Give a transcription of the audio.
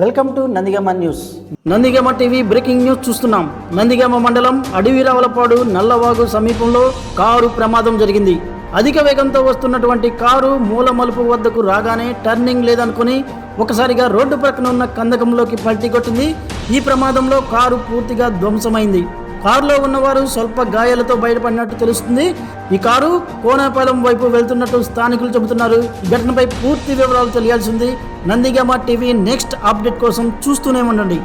Welcome to Nandigama news. Nandigama TV breaking news చూస్తున్నాం. నందిగామ మండలం అడవిరావలపాడు నల్లవాగు సమీపంలో కారు ప్రమాదం జరిగింది. అధిక వేగంతో వస్తున్నటువంటి కారు మూల మలుపు వద్దకు రాగానే టర్నింగ్ లేదనుకుని ఒకసారిగా రోడ్డు ప్రక్కన ఉన్న కందకంలోకి పల్టీ కొట్టింది. ఈ ప్రమాదంలో కారు పూర్తిగా ధ్వంసమైంది. కారులో ఉన్నవారు స్వల్ప గాయాలతో బయటపడినట్టు తెలుస్తుంది. ఈ కారు కోనపాలెం వైపు వెళ్తున్నట్టు స్థానికులు చెబుతున్నారు. ఈ ఘటనపై పూర్తి వివరాలు తెలియాల్సి ఉంది. నందిగామ టీవీ నెక్స్ట్ అప్డేట్ కోసం చూస్తూనే ఉండండి.